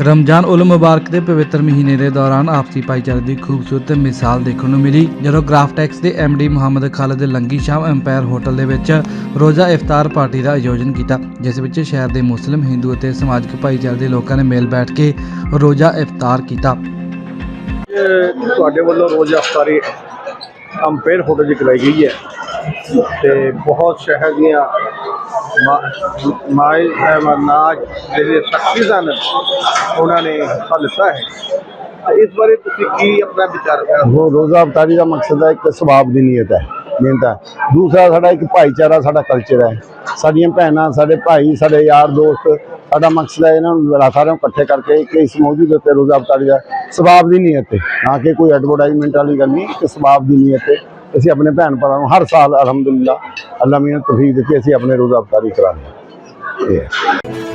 ਰਮਜ਼ਾਨ ਉਲ ਮੁਬਾਰਕ ਦੇ ਪਵਿੱਤਰ ਮਹੀਨੇ ਦੇ ਦੌਰਾਨ ਆਪਸੀ ਭਾਈਚਾਰੇ ਦੀ ਖੂਬਸੂਰਤ ਮਿਸਾਲ ਦੇਖਣ ਨੂੰ ਮਿਲੀ, ਜਦੋਂ ਗ੍ਰਾਫਟੈਕਸ ਦੇ ਡੀ ਮੁਹੰਮਦ ਖਾਲਦ ਲੰਗੀ ਸ਼ਾਮ ਐਮਪਾਇਰ ਹੋਟਲ ਦੇ ਵਿੱਚ ਰੋਜ਼ਾ ਇਫਤਾਰ ਪਾਰਟੀ ਦਾ ਆਯੋਜਨ ਕੀਤਾ, ਜਿਸ ਵਿੱਚ ਸ਼ਹਿਰ ਦੇ ਮੁਸਲਿਮ, ਹਿੰਦੂ ਅਤੇ ਸਮਾਜਿਕ ਭਾਈਚਾਰੇ ਦੇ ਲੋਕਾਂ ਨੇ ਮੇਲ ਬੈਠ ਕੇ ਰੋਜ਼ਾ ਇਫਤਾਰ ਕੀਤਾ। ਤੁਹਾਡੇ ਵੱਲੋਂ ਰੋਜ਼ ਅਫਤਾਰੀ ਅੰਪੇਰ ਹੋਟਲ 'ਚ ਕਰਾਈ ਗਈ ਹੈ ਤੇ ਬਹੁਤ ਸ਼ਹਿਰ ਦੀਆਂ ਮਾਈ ਨਾਜ ਜਿਹੜੇ ਸ਼ਖਸੀਅਤਾਂ ਉਹਨਾਂ ਨੇ ਹਿੱਸਾ ਲਿੱਤਾ ਹੈ। ਇਸ ਬਾਰੇ ਤੁਸੀਂ ਕੀ ਆਪਣਾ ਵਿਚਾਰ ਹੈ ਉਹ ਰੋਜ਼ਾ ਅਵਤਾਰੀ ਦਾ ਮਕਸਦ ਹੈ, ਇੱਕ ਸਵਾਬ ਦੀ ਨੀਅਤ ਹੈ, ਮਿਹਨਤ ਹੈ। ਦੂਸਰਾ, ਸਾਡਾ ਇੱਕ ਭਾਈਚਾਰਾ, ਸਾਡਾ ਕਲਚਰ ਹੈ। ਸਾਡੀਆਂ ਭੈਣਾਂ, ਸਾਡੇ ਭਾਈ, ਸਾਡੇ ਯਾਰ ਦੋਸਤ, ਸਾਡਾ ਮਕਸਦ ਹੈ ਇਹਨਾਂ ਨੂੰ ਸਾਰਿਆਂ ਨੂੰ ਇਕੱਠੇ ਕਰਕੇ ਇੱਕ ਇਸ ਮੌਜੂਦ ਦੇ ਉੱਤੇ ਰੋਜ਼ਾ ਅਵਤਾਰੀ ਦਾ ਸਵਾਬ ਦੀ ਨੀਅਤ ਤੇ। ਨਾ ਕਿ ਕੋਈ ਐਡਵਰਟਾਈਜ਼ਮੈਂਟ ਵਾਲੀ ਗੱਲ ਨਹੀਂ ਕਿ ਸਵਾਬ ਦੀ ਨੀਅਤ ਤੇ ਅਸੀਂ ਆਪਣੇ ਭੈਣ ਭਰਾ ਨੂੰ ਹਰ ਸਾਲ ਅਲਹਮਦੁਲਿਲਾ ਅੱਲਾਹ ਮੀਆਂ ਤੌਫੀਕ ਦਿੱਤੀ ਅਸੀਂ ਆਪਣੇ ਰੋਜ਼ਾ ਅਫਤਾਰੀ ਕਰਾਉਂਦੇ ਹਾਂ।